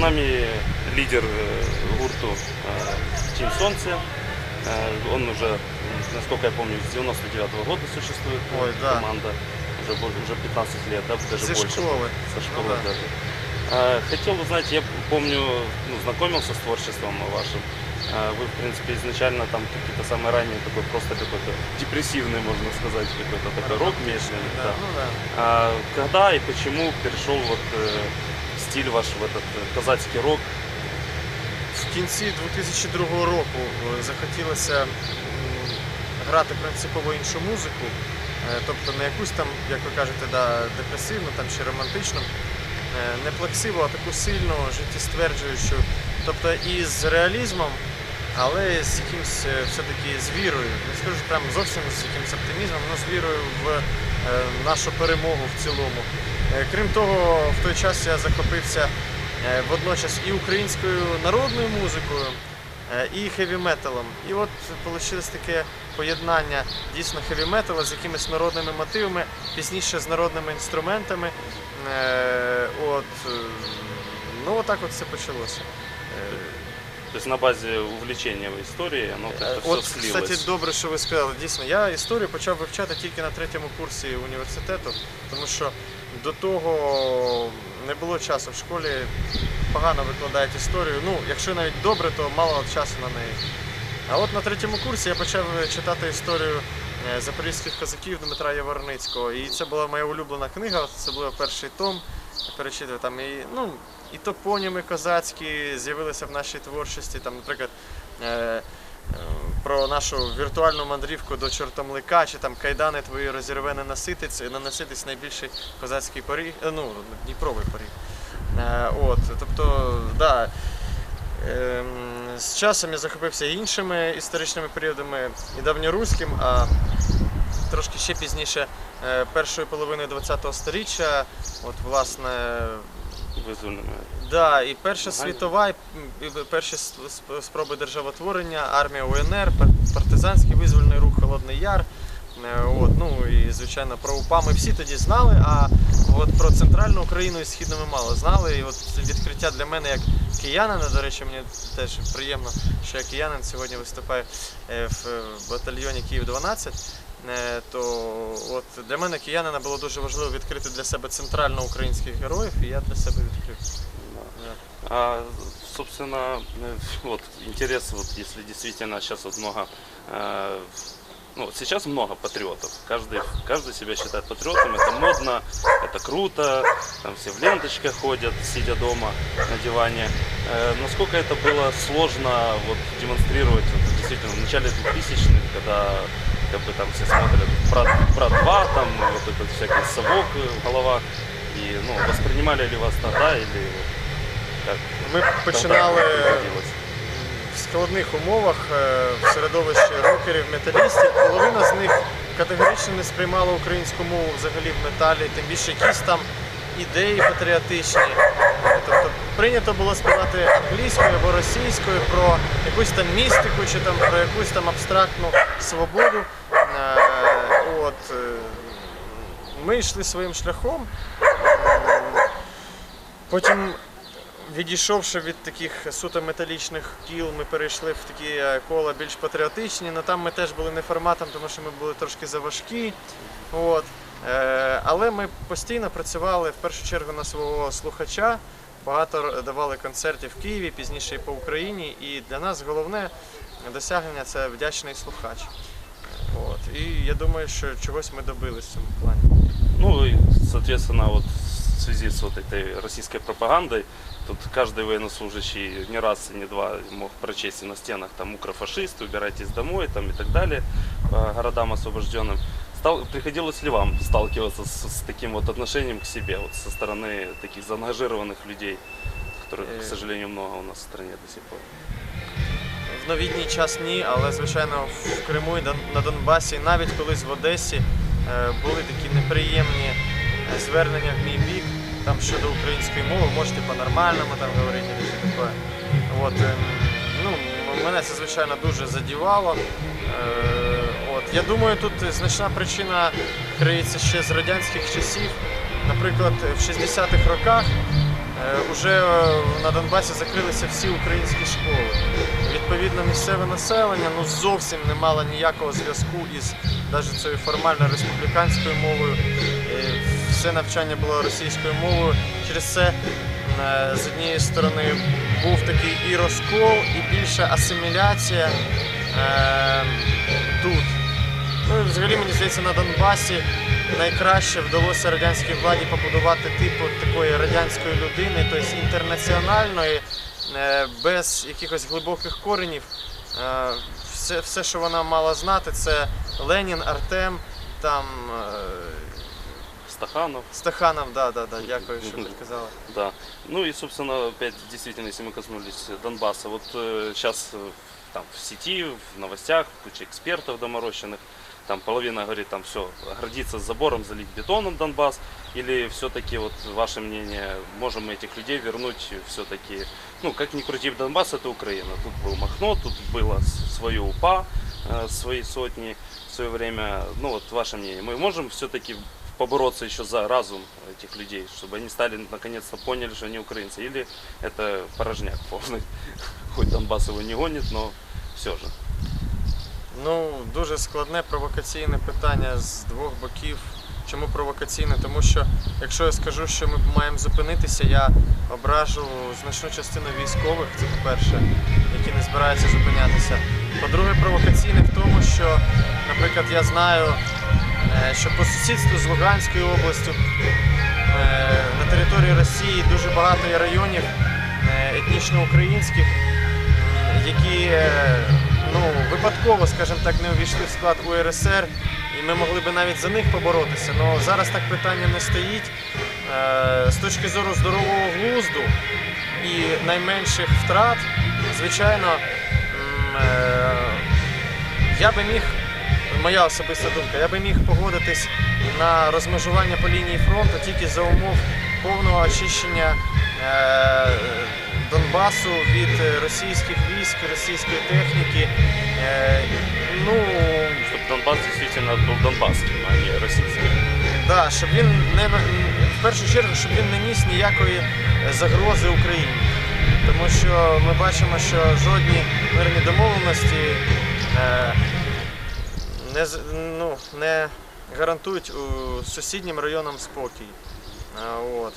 нами лидер э, гурту э, Тим Солнце. Э, Он уже, насколько я помню, с 99 года существует Ой, да. команда. Уже, уже 15 лет, да, даже Зі больше. школи. Со школы Ну да. даже. А, Хотел узнать, я помню, ну, знакомился с творчеством вашим. А, Вы, в принципе, изначально там какие-то самые ранние такой просто какой-то депрессивный, можно сказать, какой-то такой рок медленный. Да, да. ну да. А когда и почему перешел вот стиль ваш в этот э, казацкий рок? В кінці 2002 року е, захотілося грати принципово іншу музику, Е, тобто не якусь там, як ви кажете, да, депресивну там, чи романтичну, е, не плаксиву, а таку сильну, життєстверджуючу, тобто і з реалізмом, але з якимсь е, все-таки з вірою. Не скажу прям зовсім з якимось оптимізмом, але з вірою в нашу перемогу в цілому. Е, Крім того, в той час я захопився е, водночас і українською народною музикою, е, і хеві-металом. І от вийшло таке поєднання дійсно хеві-металу з якимись народними мотивами, пізніше з народними інструментами. От, ну, отак от все почалося. То есть на базе увлечения в истории оно как-то Е, От, все слилось. кстати, добре, що ви сказали. Дійсно, я історію почав вивчати тільки на третьому курсі університету, тому що до того не було часу в школі. Погано викладають історію. Ну, якщо навіть добре, то мало часу на неї. А от на третьому курсі я почав читати історію е, запорізьких козаків Дмитра Яворницького. І це була моя улюблена книга, це був перший том. Я там і, ну, і топоніми козацькі з'явилися в нашій творчості. Там, наприклад, е, е, про нашу віртуальну мандрівку до чортомлика, чи там кайдани твої розірве не наситиць, не наситиць найбільший козацький поріг, е, ну, Дніпровий поріг. Е, От, тобто, да, ем, з часом я захопився іншими історичними періодами, і давньоруським, а трошки ще пізніше е, першої половини ХХ століття, от, власне, Вызванными. Да, і Перша світова, і перші спроби державотворення, армія УНР, партизанський визвольний рух Холодний Яр. Е, От, ну і звичайно про УПА ми всі тоді знали, а от про центральну Україну і східну ми мало знали. І от відкриття для мене як киянина, до речі, мені теж приємно, що я киянин сьогодні виступаю е, в батальйоні Київ 12. Е, То от для мене киянина було дуже важливо відкрити для себе центрально українських героїв, і я для себе відкрив. Да. А, собственно, э, вот интерес, вот если действительно сейчас вот много, э, ну вот сейчас много патриотов, каждый, каждый себя считает патриотом, это модно, это круто, там все в ленточках ходят, сидя дома на диване. Э, насколько это было сложно вот демонстрировать вот, действительно в начале 2000-х, когда как бы там все смотрят брат, брат 2, там вот этот всякий совок в головах, и ну, воспринимали ли вас тогда или как? Ми починали в складних умовах е, в середовищі рокерів, металістів. Половина з них категорично не сприймала українську мову взагалі в металі, тим більше якісь там ідеї патріотичні. Прийнято було співати англійською або російською про якусь там містику чи там про якусь там абстрактну свободу. Е, От, е, ми йшли своїм шляхом. Е, Потім Відійшовши від таких суто металічних кіл, ми перейшли в такі кола більш патріотичні. Ну там ми теж були не форматом, тому що ми були трошки заважкі. От. Але ми постійно працювали в першу чергу на свого слухача Багато р- давали концертів в Києві, пізніше і по Україні. І для нас головне досягнення це вдячний слухач. От. І я думаю, що чогось ми добились в цьому плані. Ну и, соответственно, вот в связи с вот этой российской пропагандой, тут каждый военнослужащий не раз и не два мог прочесть и на стенах там укрофашисты, убирайтесь домой там и так далее, по городам освобожденным. Стал, приходилось ли вам сталкиваться с, с таким вот отношением к себе, вот со стороны таких заангажированных людей, которых, к Э. сожалению, много у нас в стране до сих пор? В новітній час ні, але звичайно в Криму і Дон- на Донбасі, навіть колись в Одесі е, були такі неприємні е, звернення в мій бік там щодо української мови, можете по-нормальному там говорити чи що таке. От, ем, ну, м- мене це звичайно дуже задівало. Е, От, я думаю, тут значна причина криється ще з радянських часів. Наприклад, в 60-х роках Уже на Донбасі закрилися всі українські школи. Відповідно, місцеве населення ну зовсім не мало ніякого зв'язку із навіть цією формально республіканською мовою. Е, Все навчання було російською мовою. Через це е, з однієї сторони був такий і розкол, і більша асиміляція е, тут. Ну і взагалі мені здається на Донбасі найкраще вдалося радянській владі побудувати типу такої радянської людини, тобто інтернаціональної, е, без якихось глибоких коренів. Е, Все, все, що вона мала знати, це Ленін, Артем, там е, Стаханов. Стаханов, да, да, да, дякую, що підказала. Да. Ну и, собственно, опять действительно, если мы коснулись Донбасса, вот сейчас там в сети, в новостях, куча экспертов доморощенных, там половина говорит, там все, гордиться забором, залить бетоном Донбасс, или все-таки, вот ваше мнение, можем мы этих людей вернуть все-таки, ну, как ни крути, Донбасс это Украина, тут был Махно, тут было свое УПА, э, свои сотни в свое время, ну, вот ваше мнение, мы можем все-таки побороться еще за разум этих людей, чтобы они стали наконец-то поняли, что они украинцы, или это порожняк полный, хоть Донбасс его не гонит, но все же. Ну, дуже складне провокаційне питання з двох боків. Чому провокаційне? Тому що якщо я скажу, що ми маємо зупинитися, я ображу значну частину військових, це по-перше, які не збираються зупинятися. По-друге, провокаційне в тому, що, наприклад, я знаю, е, що по сусідству з Луганською областю е, на території Росії дуже багато є районів е, етнічно українських, які ну, випадково, скажімо так, не увійшли в склад УРСР, і ми могли би навіть за них поборотися. Але зараз так питання не стоїть. Е, З точки зору здорового глузду і найменших втрат, звичайно, е, я би міг, моя особиста думка, я би міг погодитись на розмежування по лінії фронту тільки за умов повного очищення е, Донбасу від російських військ, російської техніки. Е, ну, Чтобы Донбасс действительно был донбасским, а не российским. да, щоб він не в першу чергу, щоб він не ніс ніякої загрози Україні. Тому що ми бачимо, що жодні мирні домовленості е, не, ну, не гарантують у сусіднім районам спокій. От.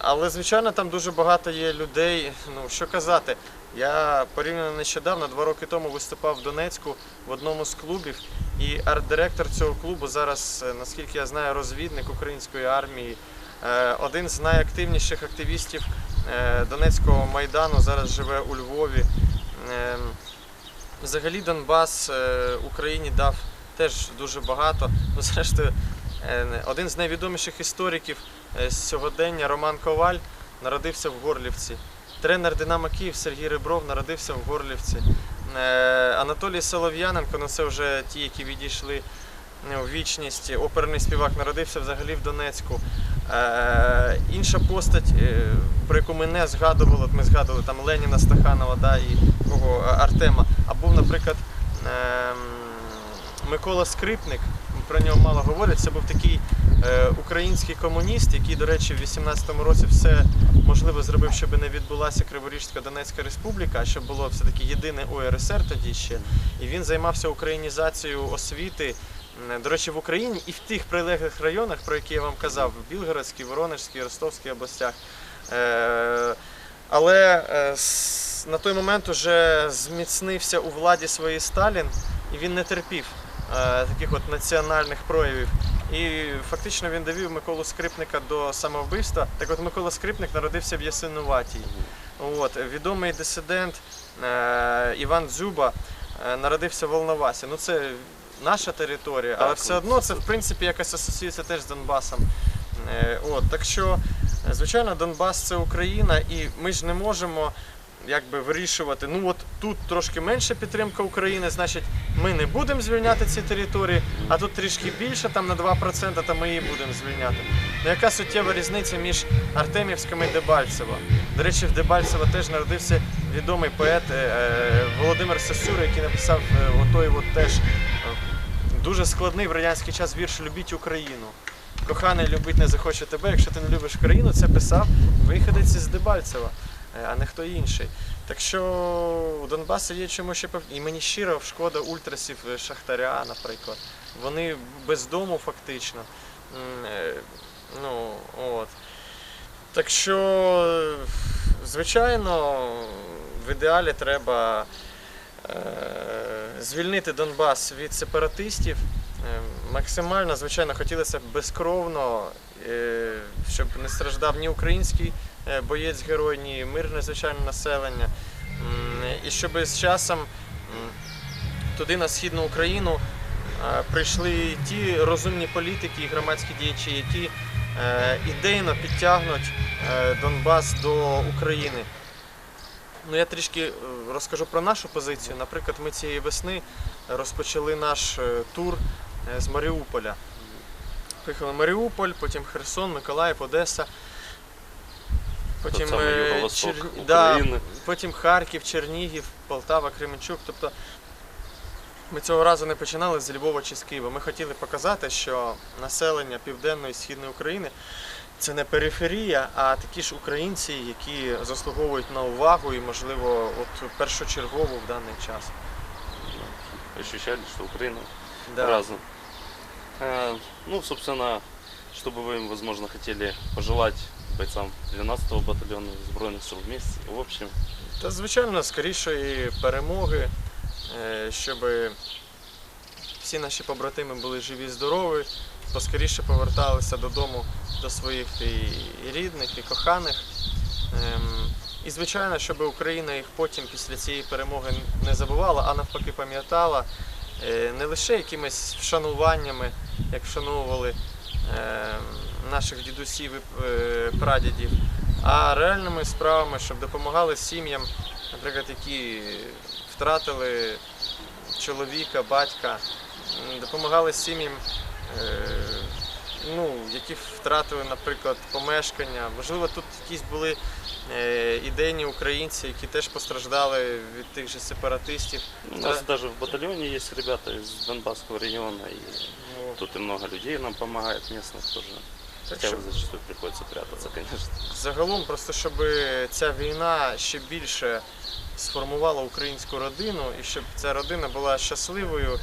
Але, звичайно, там дуже багато є людей. Ну, що казати, я порівняно нещодавно, два роки тому виступав в Донецьку в одному з клубів, і арт-директор цього клубу зараз, е, наскільки я знаю, розвідник української армії. Е, Один з найактивніших активістів е, Донецького майдану зараз живе у Львові. Ем, Взагалі Донбас Україні дав теж дуже багато. Ну, зрештою, один з найвідоміших істориків е, сьогодення Роман Коваль народився в Горлівці. Тренер Динамо Київ Сергій Ребров народився в Горлівці. Е, Анатолій Солов'яненко, ну це вже ті, які відійшли е, у вічність. Оперний співак народився взагалі в Донецьку. Е, інша постать, е, про яку ми не згадували, ми згадували там Леніна Стаханова да, і кого, е, Артема. А був, наприклад, ем, Микола Скрипник, про нього мало говорять. Це був такий е, український комуніст, який, до речі, в 18-му році все можливо зробив, щоб не відбулася Криворізька Донецька Республіка, щоб було все-таки єдине УРСР тоді ще. І він займався українізацією освіти. До речі, в Україні і в тих прилеглих районах, про які я вам казав, в Білгородській, Воронежській, Ростовській областях. Е, але е, на той момент уже зміцнився у владі своїй Сталін, і він не терпів таких от національних проявів. І фактично він довів Миколу Скрипника до самовбивства. Так от Микола Скрипник народився в Ясинуватій. От, відомий дисидент е, Іван Дзюба е, народився в Волновасі. Ну це наша територія, але все одно це- в принципі якось асоціюється теж з Донбасом. Е, От, так що, е, звичайно, Донбас це Україна, і ми ж не можемо якби вирішувати. Ну от тут трошки менша підтримка України, значить, ми не будемо звільняти ці території, а тут трішки більше, там на 2%, то ми її будемо звільняти. Ну яка суттєва різниця між Артемівським і Дебальцево? До речі, в Дебальцево теж народився відомий поет е, е, Володимир Сосюра, який написав е, отой от теж дуже складний в радянський час вірш Любіть Україну. коханий любить не захоче тебе, якщо ти не любиш країну, це писав виходець із Дебальцева, а не хто інший. Так що у Донбасі є чому ще пов... І мені щиро шкода ультрасів е, Шахтаря, наприклад. Вони без дому фактично. Е, Ну, от. Так що, е, звичайно, в ідеалі треба е, звільнити Донбас від сепаратистів. Е, Максимально, звичайно, хотілося безкровно, е, щоб не страждав ні український е, боєць герой, ні мирне звичайне населення. І щоб з часом туди на східну Україну е, прийшли ті розумні політики і громадські діячі, які ідейно підтягнуть Донбас до України. Ну, я трішки розкажу про нашу позицію. Наприклад, ми цієї весни розпочали наш тур з Маріуполя. Поїхали в Маріуполь, потім Херсон, Миколаїв, Одеса. Потім, е, Чер- да, потім Харків, Чернігів, Полтава, Кременчук. Тобто ми цього разу не починали з Львова чи з Києва. Ми хотіли показати, що населення Південної і Східної України це не периферія, а такі ж українці, які заслуговують на увагу і, можливо, от першочергово в даний час. Ощущали, что Украина Да. разом. Э, Ну, собственно, что бы вы, возможно, хотели пожелать бойцам 12-го батальона Збройних сил вместе. В общем, Та звичайно, скорішої перемоги, е, щоб всі наші побратими були живі і здорові, поскоріше поверталися додому до своїх і і рідних, і коханих. Ем, І звичайно, щоб Україна їх потім після цієї перемоги не забувала, а навпаки пам'ятала е, не лише якимись вшануваннями, як вшановували ем, наших дідусів і е, прадідів, а реальними справами, щоб допомагали сім'ям, наприклад, які втратили чоловіка, батька, допомагали сім'ям, е, ну, які втратили, наприклад, помешкання. Можливо, тут якісь були е, ідейні українці, які теж постраждали від тих же сепаратистів. у нас даже в батальоне есть ребята из Донбасского региона, и Ну, тут и много людей нам помогает местных тоже. так Хотя що зачастую приходится прятаться, конечно. Загалом, просто щоб ця війна ще більше сформувала українську родину, і щоб ця родина була щасливою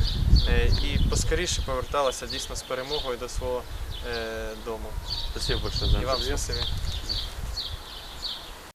е, і поскоріше поверталася дійсно з перемогою до свого Е, дома. Спасибо большое за интервью. И вам спасибо.